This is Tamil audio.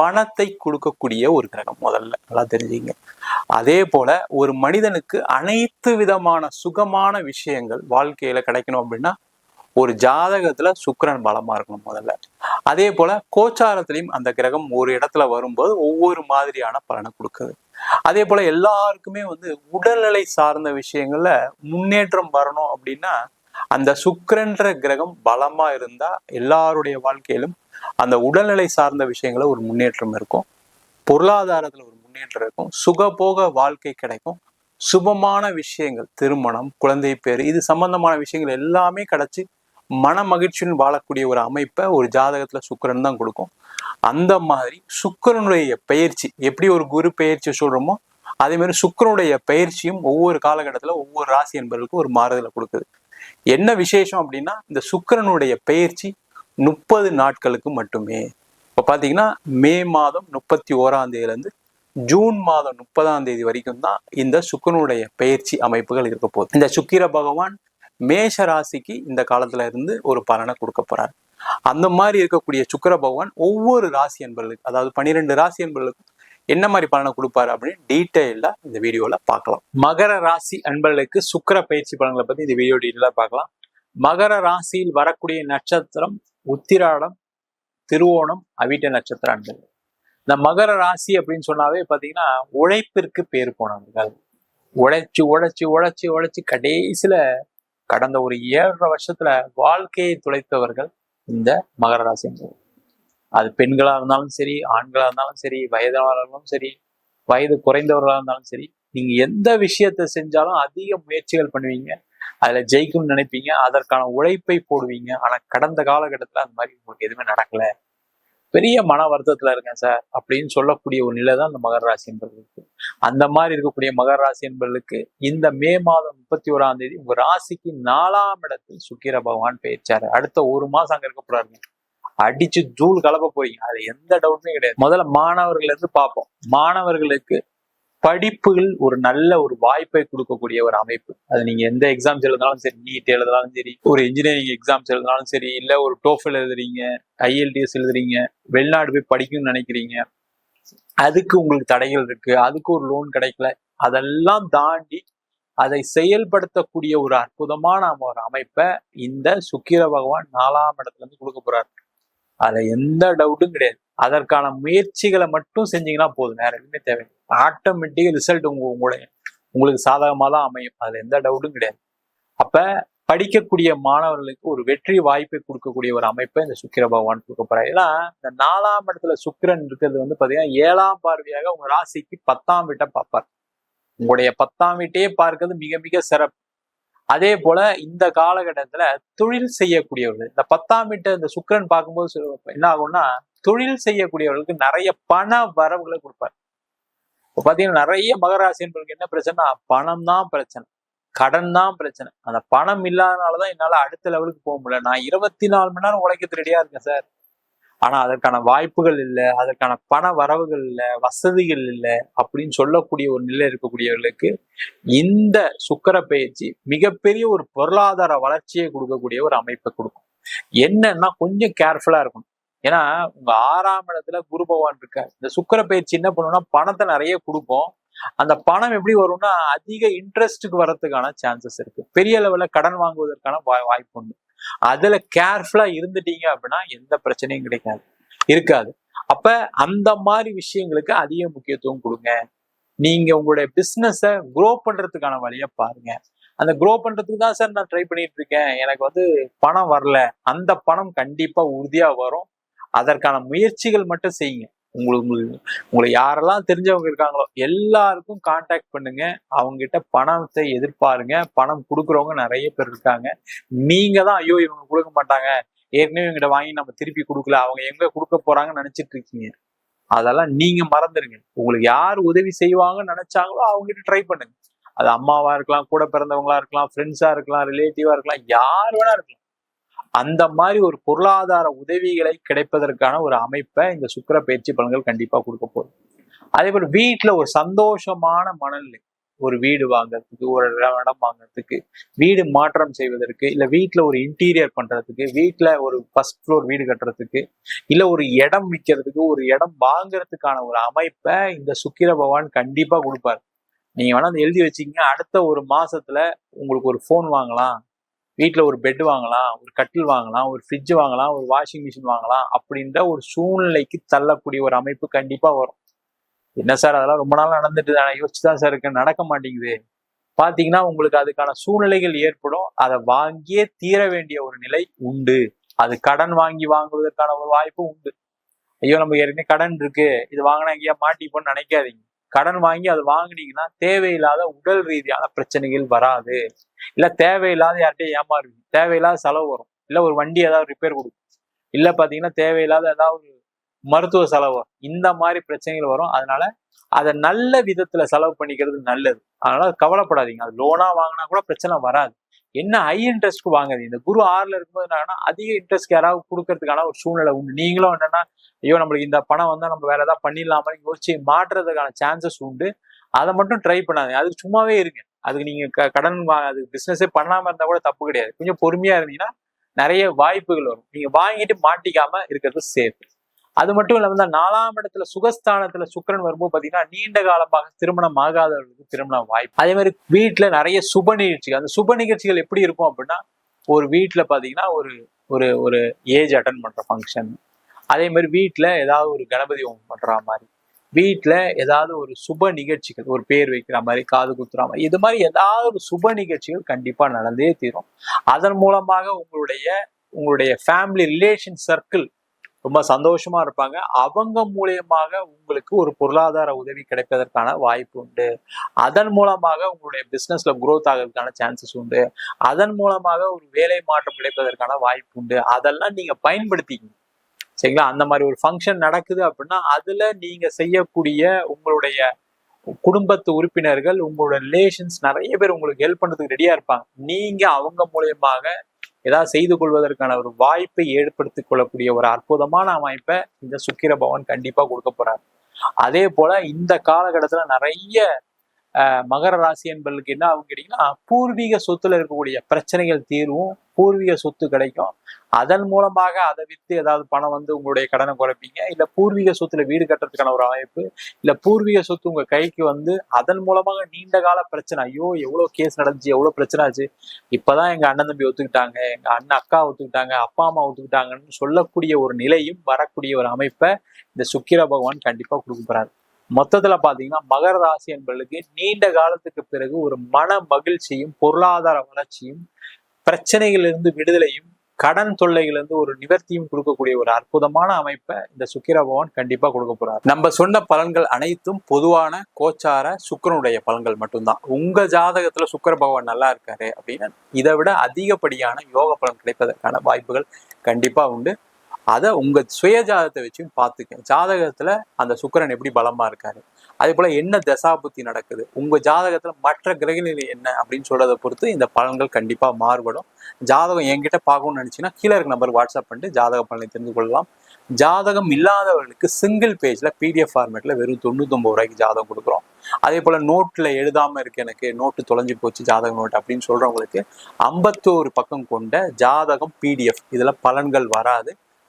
பணத்தை கொடுக்கக்கூடிய ஒரு கிரகம் முதல்ல நல்லா தெரிஞ்சுங்க. அதே போல ஒரு மனிதனுக்கு அனைத்து விதமான சுகமான விஷயங்கள் வாழ்க்கையில கிடைக்கணும் அப்படின்னா ஒரு ஜாதகத்துல சுக்கரன் பலமா இருக்கணும் முதல்ல. அதே போல கோச்சாரத்திலையும் அந்த கிரகம் ஒரு இடத்துல வரும்போது ஒவ்வொரு மாதிரியான பலனை கொடுக்குது. அதே போல எல்லாருக்குமே வந்து உடல்நிலை சார்ந்த விஷயங்கள்ல முன்னேற்றம் வரணும் அப்படின்னா அந்த சுக்கிரன்ற கிரகம் பலமா இருந்தா எல்லாருடைய வாழ்க்கையிலும் அந்த உடல்நிலை சார்ந்த விஷயங்கள ஒரு முன்னேற்றம் இருக்கும். பொருளாதாரத்துல ஒரு முன்னேற்றம் இருக்கும். சுகபோக வாழ்க்கை கிடைக்கும். சுபமான விஷயங்கள் திருமணம் குழந்தை பேர் இது சம்பந்தமான விஷயங்கள் எல்லாமே கிடைச்சி மன மகிழ்ச்சியுடன் வாழக்கூடிய ஒரு அமைப்பை ஒரு ஜாதகத்துல சுக்கிரன் தான் கொடுக்கும். அந்த மாதிரி சுக்கிரனுடைய பயிற்சி எப்படி ஒரு குரு பயிற்சி சொல்றோமோ அதே மாதிரி சுக்கிரனுடைய பயிற்சியும் ஒவ்வொரு காலகட்டத்துல ஒவ்வொரு ராசி என்பவர்களுக்கும் ஒரு மாறுதலை கொடுக்குது. என்ன விசேஷம் அப்படின்னா இந்த சுக்கரனுடைய பயிற்சி முப்பது நாட்களுக்கு மட்டுமே. இப்போ பார்த்தீங்கன்னா மே மாதம் முப்பத்தி ஓராம் தேதியிலேருந்து ஜூன் மாதம் முப்பதாம் தேதி வரைக்கும் தான் இந்த சுக்கிரனுடைய பயிற்சி அமைப்புகள் இருக்க போகுது. இந்த சுக்கிர பகவான் மேஷ ராசிக்கு இந்த காலத்துல இருந்து ஒரு பலனை கொடுக்க போறார். அந்த மாதிரி இருக்கக்கூடிய சுக்கிர பகவான் ஒவ்வொரு ராசி என்பர்களுக்கு அதாவது பன்னிரெண்டு ராசி என்பர்களுக்கும் என்ன மாதிரி பலனை கொடுப்பாரு அப்படின்னு டீட்டெயிலா இந்த வீடியோல பார்க்கலாம். மகர ராசி அன்பர்களுக்கு சுக்கிர பயிற்சி பலன்களை பத்தி இந்த வீடியோ டீட்டெயிலா பார்க்கலாம். மகர ராசியில் வரக்கூடிய நட்சத்திரம் உத்திராடம் திருவோணம் அவிட்ட நட்சத்திர அன்பர்கள். இந்த மகர ராசி அப்படின்னு சொன்னாவே பாத்தீங்கன்னா உழைப்பிற்கு பேர் போனவர்கள். உழைச்சு உழைச்சு உழைச்சு உழைச்சு கடைசியில கடந்த ஒரு ஏழரை வருஷத்துல வாழ்க்கையை துளைத்தவர்கள் இந்த மகர ராசி என்பது அது பெண்களாக இருந்தாலும் சரி ஆண்களாக இருந்தாலும் சரி வயதானவர்களும் சரி வயது குறைந்தவர்களா இருந்தாலும் சரி நீங்க எந்த விஷயத்த செஞ்சாலும் அதிக முயற்சிகள் பண்ணுவீங்க. அதில் ஜெயிக்கும்னு நினைப்பீங்க. அதற்கான உழைப்பை போடுவீங்க. ஆனா கடந்த காலகட்டத்துல அந்த மாதிரி உங்களுக்கு எதுவுமே நடக்கல. பெரிய மன வருத்தத்துல இருக்கேன் சார். அப்படின்னு சொல்லக்கூடிய ஒரு நிலை தான் இந்த மகர ராசி என்பவர்களுக்கு. அந்த மாதிரி இருக்கக்கூடிய மகர ராசி என்பவர்களுக்கு இந்த மே மாதம் முப்பத்தி ஓராம் தேதி உங்கள் ராசிக்கு நாலாம் இடத்தில் சுக்கிர பகவான் பெயர்ச்சாரு. அடுத்த ஒரு மாசம் அங்க இருக்க போறாருங்க. அடிச்சு தூள் கலப்ப போறீங்க. அது எந்த டவுட்டுமே கிடையாது. முதல்ல மாணவர்கள் இருந்து பார்ப்போம். மாணவர்களுக்கு படிப்புகள் ஒரு நல்ல ஒரு வாய்ப்பை கொடுக்கக்கூடிய ஒரு அமைப்பு. அது நீங்க எந்த எக்ஸாம்ஸ் எழுதினாலும் சரி நீட் எழுதினாலும் சரி ஒரு இன்ஜினியரிங் எக்ஸாம்ஸ் எழுதினாலும் சரி இல்ல ஒரு டோஃபல் எழுதுறீங்க ஐஎல்டிஎஸ் எழுதுறீங்க வெளிநாடு போய் படிக்கணும்னு நினைக்கிறீங்க. அதுக்கு உங்களுக்கு தடைகள் இருக்கு. அதுக்கு ஒரு லோன் கிடைக்கல. அதெல்லாம் தாண்டி அதை செயல்படுத்தக்கூடிய ஒரு அற்புதமான ஒரு அமைப்பை இந்த சுக்கிர பகவான் நாலாம் இடத்துல இருந்து கொடுக்க போறாரு. அதுல எந்த டவுட்டும் கிடையாது. அதற்கான முயற்சிகளை மட்டும் செஞ்சீங்கன்னா போதும். வேற எதுவுமே தேவை ஆட்டோமேட்டிக்கா ரிசல்ட் உங்க உங்களுடைய உங்களுக்கு சாதகமாக தான் அமையும். அதுல எந்த டவுட்டும் கிடையாது. அப்ப படிக்கக்கூடிய மாணவர்களுக்கு ஒரு வெற்றி வாய்ப்பை கொடுக்கக்கூடிய ஒரு அமைப்பை இந்த சுக்கிர பகவான் கொடுக்க போறாரு. ஏன்னா இந்த நாலாம் இடத்துல சுக்கிரன் இருக்கிறது வந்து பாத்தீங்கன்னா ஏழாம் பார்வையாக உங்க ராசிக்கு பத்தாம் வீட்டை பார்ப்பார். உங்களுடைய பத்தாம் வீட்டையே பார்க்கிறது மிக மிக சிறப்பு. அதே போல இந்த காலகட்டத்துல தொழில் செய்யக்கூடியவர்கள் இந்த பத்தாம் மீட்டர் இந்த சுக்கிரன் பார்க்கும்போது என்ன ஆகும்னா தொழில் செய்யக்கூடியவர்களுக்கு நிறைய பண வரவுகளை கொடுப்பார். இப்போ பாத்தீங்கன்னா நிறைய மகராசி என்பவர்களுக்கு என்ன பிரச்சனை பணம் தான் பிரச்சனை. கடன் தான் பிரச்சனை. அந்த பணம் இல்லாதனாலதான் என்னால அடுத்த லெவலுக்கு போக முடியல. நான் இருபத்தி நாலு மணி நேரம் உழைக்க ரெடியாக இருக்கேன் சார். ஆனா அதற்கான வாய்ப்புகள் இல்லை அதற்கான பண வரவுகள் இல்லை வசதிகள் இல்லை அப்படின்னு சொல்லக்கூடிய ஒரு நிலை இருக்கக்கூடியவர்களுக்கு இந்த சுக்கர பயிற்சி மிகப்பெரிய ஒரு பொருளாதார வளர்ச்சியை கொடுக்கக்கூடிய ஒரு அமைப்பை கொடுக்கும். என்னன்னா கொஞ்சம் கேர்ஃபுல்லா இருக்கணும். ஏன்னா உங்க ஆறாம் இடத்துல குரு பகவான் இருக்கார். இந்த சுக்கர பயிற்சி என்ன பண்ணுவோம்னா பணத்தை நிறைய கொடுப்போம் அந்த பணம் எப்படி வரும்னா அதிக இன்ட்ரெஸ்ட்டுக்கு வர்றதுக்கான சான்சஸ் இருக்கு. பெரிய லெவல்ல கடன் வாங்குவதற்கான வாய்ப்பு உண்டு. அதுல கேர்ஃபுல்லா இருந்துட்டீங்க அப்படின்னா எந்த பிரச்சனையும் கிடைக்காது. இருக்காது. அப்ப அந்த மாதிரி விஷயங்களுக்கு அதிக முக்கியத்துவம் கொடுங்க. நீங்க உங்களுடைய பிசினஸ குரோ பண்றதுக்கான வழியை பாருங்க. அந்த குரோ பண்றதுக்கு தான் சார் நான் ட்ரை பண்ணிட்டு இருக்கேன். எனக்கு வந்து பணம் வரல. அந்த பணம் கண்டிப்பா உறுதியா வரும். அதற்கான முயற்சிகள் மட்டும் செய்யுங்க. உங்களுக்கு உங்களுக்கு உங்களை யாரெல்லாம் தெரிஞ்சவங்க இருக்காங்களோ எல்லாருக்கும் காண்டாக்ட் பண்ணுங்க. அவங்க கிட்ட பணத்தை எதிர்பாருங்க. பணம் கொடுக்குறவங்க நிறைய பேர் இருக்காங்க. நீங்க தான் ஐயோ இவங்க கொடுக்க மாட்டாங்க. ஏற்கனவே இவங்கிட்ட வாங்கி நம்ம திருப்பி கொடுக்கல. அவங்க எங்க கொடுக்க போறாங்கன்னு நினைச்சிட்டு இருக்கீங்க. அதெல்லாம் நீங்க மறந்துடுங்க உங்களுக்கு யார் உதவி செய்வாங்கன்னு நினைச்சாங்களோ அவங்ககிட்ட ட்ரை பண்ணுங்க. அது அம்மாவா இருக்கலாம் கூட பிறந்தவங்களா இருக்கலாம் ஃப்ரெண்ட்ஸா இருக்கலாம் ரிலேட்டிவா இருக்கலாம் யார் வேணா இருக்கலாம். அந்த மாதிரி ஒரு பொருளாதார உதவிகளை கிடைப்பதற்கான ஒரு அமைப்பை இந்த சுக்கிர பயிற்சி பலன்கள் கண்டிப்பா கொடுக்க போகுது. அதே போல வீட்டுல ஒரு சந்தோஷமான மனநிலை ஒரு வீடு வாங்குறதுக்கு ஒரு இடம் வாங்குறதுக்கு வீடு மாற்றம் செய்வதற்கு இல்லை வீட்டில் ஒரு இன்டீரியர் பண்ணுறதுக்கு வீட்டில் ஒரு ஃபர்ஸ்ட் ஃப்ளோர் வீடு கட்டுறதுக்கு இல்லை ஒரு இடம் விற்கிறதுக்கு ஒரு இடம் வாங்குறதுக்கான ஒரு அமைப்பை இந்த சுக்கிர பகவான் கண்டிப்பாக கொடுப்பாரு. நீங்கள் வேணால் அதை எழுதி வச்சிங்க அடுத்த ஒரு மாசத்துல உங்களுக்கு ஒரு ஃபோன் வாங்கலாம் வீட்டில் ஒரு பெட் வாங்கலாம் ஒரு கட்டில் வாங்கலாம் ஒரு ஃப்ரிட்ஜ் வாங்கலாம் ஒரு வாஷிங் மிஷின் வாங்கலாம் அப்படின்ற ஒரு சூழ்நிலைக்கு தள்ளக்கூடிய ஒரு அமைப்பு கண்டிப்பாக வரும். என்ன சார் அதெல்லாம் ரொம்ப நாள் நடந்துட்டு தான் யோசிச்சு தான் சார் இருக்கு நடக்க மாட்டேங்குது. பார்த்தீங்கன்னா உங்களுக்கு அதுக்கான சூழ்நிலைகள் ஏற்படும். அதை வாங்கியே தீர வேண்டிய ஒரு நிலை உண்டு. அது கடன் வாங்கி வாங்குவதற்கான ஒரு வாய்ப்பும் உண்டு. ஐயோ நம்ம ஏற்கனவே கடன் இருக்கு. இது வாங்கினா எங்கேயா மாட்டிப்போன்னு நினைக்காதீங்க. கடன் வாங்கி அது வாங்குனீங்கன்னா தேவையில்லாத உடல் ரீதியான பிரச்சனைகள் வராது. இல்ல தேவையில்லாத யார்கிட்டயும் ஏமாறுவீங்க. தேவையில்லாத செலவு வரும். இல்ல ஒரு வண்டி ஏதாவது ரிப்பேர் கொடுக்கும். இல்ல பாத்தீங்கன்னா தேவையில்லாத ஏதாவது மருத்துவ செலவு வரும். இந்த மாதிரி பிரச்சனைகள் வரும். அதனால அதை நல்ல விதத்துல செலவு பண்ணிக்கிறது நல்லது. அதனால கவலைப்படாதீங்க. அது லோனா வாங்கினா கூட பிரச்சனை வராது. என்ன ஹை இன்ட்ரெஸ்ட்க்கு வாங்குது இந்த குரு ஆறுல இருக்கும்போது என்னன்னா அதிக இன்ட்ரெஸ்ட் யாராவது கொடுக்கறதுக்கான ஒரு சூழ்நிலை உண்டு. நீங்களும் என்னன்னா ஐயோ நம்மளுக்கு இந்த பணம் வந்தா நம்ம வேற ஏதாவது பண்ணிடலாமா யோசிச்சு மாற்றுறதுக்கான சான்சஸ் உண்டு. அதை மட்டும் ட்ரை பண்ணாதீங்க. அதுக்கு சும்மாவே இருங்க. அதுக்கு நீங்க கடன் அதுக்கு பிசினஸே பண்ணாம இருந்தா கூட தப்பு கிடையாது. கொஞ்சம் பொறுமையா இருந்தீங்கன்னா நிறைய வாய்ப்புகள் வரும். நீங்க வாங்கிட்டு மாட்டிக்காம இருக்கிறது சேஃப் அது மட்டும் இல்லாம தான் நாலாம் இடத்துல சுகஸ்தானத்துல சுக்கரன் வரும்போது பாத்தீங்கன்னா நீண்ட காலமாக திருமணம் ஆகாதவர்களுக்கு திருமணம் வாய்ப்பு. அதே மாதிரி வீட்டுல நிறைய சுப நிகழ்ச்சிகள். அந்த சுப நிகழ்ச்சிகள் எப்படி இருக்கும் அப்படின்னா ஒரு வீட்டுல பாத்தீங்கன்னா ஒரு ஒரு ஒரு ஏஜ் அட்டன் பண்ற ஃபங்க்ஷன் அதே மாதிரி வீட்டுல ஏதாவது ஒரு கணபதி ஹோமம் பண்ற மாதிரி. வீட்டில் ஏதாவது ஒரு சுப நிகழ்ச்சிகள் ஒரு பேர் வைக்கிற மாதிரி காது குத்துற மாதிரி. இது மாதிரி ஏதாவது ஒரு சுப நிகழ்ச்சிகள் கண்டிப்பா நடந்தே தீரும். அதன் மூலமாக உங்களுடைய உங்களுடைய ஃபேமிலி ரிலேஷன் சர்க்கிள் ரொம்ப சந்தோஷமா இருப்பாங்க. அவங்க மூலியமாக உங்களுக்கு ஒரு பொருளாதார உதவி கிடைப்பதற்கான வாய்ப்பு உண்டு. அதன் மூலமாக உங்களுடைய பிஸ்னஸ்ல குரோத் ஆகிறதுக்கான சான்சஸ் உண்டு. அதன் மூலமாக ஒரு வேலை மாற்றம் கிடைப்பதற்கான வாய்ப்பு உண்டு. அதெல்லாம் நீங்க பயன்படுத்திக்கணும். சரிங்களா? அந்த மாதிரி ஒரு ஃபங்க்ஷன் நடக்குது அப்படின்னா அதுல நீங்க செய்யக்கூடிய உங்களுடைய குடும்பத்து உறுப்பினர்கள் உங்களோட ரிலேஷன்ஸ் நிறைய பேர் உங்களுக்கு ஹெல்ப் பண்ணுறதுக்கு ரெடியா இருப்பாங்க. நீங்க அவங்க மூலியமாக ஏதாவது செய்து கொள்வதற்கான ஒரு வாய்ப்பை ஏற்படுத்திக் கொள்ளக்கூடிய ஒரு அற்புதமான அமைப்பை இந்த சுக்கிர பவன் கண்டிப்பா கொடுக்க போறாரு. அதே போல இந்த காலகட்டத்துல நிறைய மகர ராசி என்பதற்கு என்ன ஆகும் கேட்டீங்கன்னா பூர்வீக சொத்துல இருக்கக்கூடிய பிரச்சனைகள் தீர்வும் பூர்வீக சொத்து கிடைக்கும். அதன் மூலமாக அதை வித்து ஏதாவது பணம் வந்து உங்களுடைய கடனை குறைப்பீங்க. இல்ல பூர்வீக சொத்துல வீடு கட்டுறதுக்கான ஒரு அமைப்பு இல்ல பூர்வீக சொத்து உங்க கைக்கு வந்து அதன் மூலமாக நீண்ட கால பிரச்சனை ஐயோ எவ்வளவு கேஸ் நடந்துச்சு எவ்வளவு பிரச்சனை ஆச்சு. இப்பதான் எங்க அண்ணன் தம்பி ஒத்துக்கிட்டாங்க எங்க அண்ணன் அக்கா ஒத்துக்கிட்டாங்க அப்பா அம்மா ஒத்துக்கிட்டாங்கன்னு சொல்லக்கூடிய ஒரு நிலையும் வரக்கூடிய ஒரு அமைப்பை இந்த சுக்கிர பகவான் கண்டிப்பா கொடுக்க போறாரு. மொத்தத்துல பாத்தீங்கன்னா மகர ராசி என்பவர்களுக்கு நீண்ட காலத்துக்கு பிறகு ஒரு மன மகிழ்ச்சியும் பொருளாதார வளர்ச்சியும் பிரச்சனைகளிலிருந்து விடுதலையும் கடன் தொல்லைகளிலிருந்து ஒரு நிவர்த்தியும் கொடுக்கக்கூடிய ஒரு அற்புதமான அமைப்பை இந்த சுக்கிர பகவான் கண்டிப்பா கொடுக்க போறாரு. நம்ம சொன்ன பலன்கள் அனைத்தும் பொதுவான கோச்சார சுக்கரனுடைய பலன்கள் மட்டும்தான். உங்க ஜாதகத்துல சுக்கர பகவான் நல்லா இருக்காரு அப்படின்னா இதை விட அதிகப்படியான யோக பலன் கிடைப்பதற்கான வாய்ப்புகள் கண்டிப்பா உண்டு. அதை உங்கள் சுய ஜாதகத்தை வச்சும் பார்த்துக்க ஜாதகத்தில் அந்த சுக்கரன் எப்படி பலமா இருக்காரு? அதே போல் என்ன தசாபுத்தி நடக்குது? உங்கள் ஜாதகத்தில் மற்ற கிரகநிலை என்ன அப்படின்னு சொல்றதை பொறுத்து இந்த பலன்கள் கண்டிப்பாக மாறுபடும். ஜாதகம் என்கிட்ட பார்க்கணும்னு நினச்சின்னா கீழே இருக்க நம்பர் வாட்ஸ்அப் பண்ணிட்டு ஜாதக பலனை தெரிந்து கொள்ளலாம். ஜாதகம் இல்லாதவர்களுக்கு சிங்கிள் பேஜில் பிடிஎஃப் ஃபார்மேட்டில் வெறும் தொண்ணூத்தொம்பது ரூபாய்க்கு ஜாதகம் கொடுக்குறோம். அதே போல் நோட்டில் எழுதாமல் இருக்கு எனக்கு நோட்டு தொலைஞ்சு போச்சு ஜாதக நோட் அப்படின்னு சொல்றவங்களுக்கு ஐம்பத்தோரு பக்கம் கொண்ட ஜாதகம் பிடிஎஃப் இதில் பலன்கள் வராது.